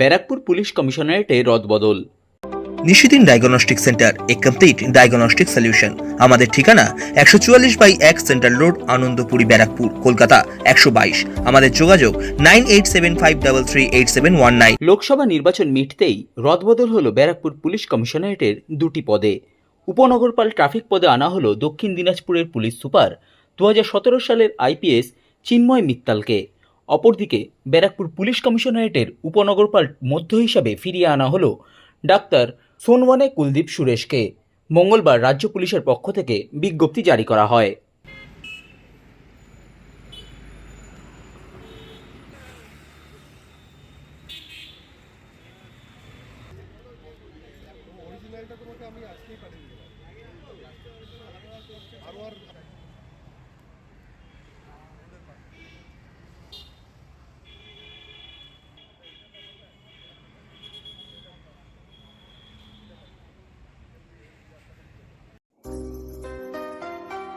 Barrackpore police কমিশনারেটে রদবদল Nishidin diagnostic centre এ কমপ্লিট ডায়াগনস্টিক সলিউশন আমাদের ঠিকানা একশো চুয়াল্লিশ বাই এক সেন্ট্রাল রোড আনন্দপুরি ব্যারাকপুর কলকাতা একশো বাইশ। আমাদের যোগাযোগ nine eight seven five double three eight seven one nine. Lok Sabha নির্বাচন মিটতেই রদবদল হলো ব্যারাকপুর পুলিশ কমিশনারেটের দুটি পদে। উপনগরপাল ট্রাফিক পদে আনা হলো দক্ষিণ দিনাজপুরের পুলিশ সুপার দু হাজার সতেরো সালের আইপিএস চিন্ময় মিত্তালকে। অপরদিকে ব্যারাকপুর পুলিশ কমিশনারেটের উপনগরপাল মধ্য হিসাবে ফিরিয়ে আনা হল ডাক্তার সোনওয়ানে কুলদীপ সুরেশকে। মঙ্গলবার রাজ্য পুলিশের পক্ষ থেকে বিজ্ঞপ্তি জারি করা হয়।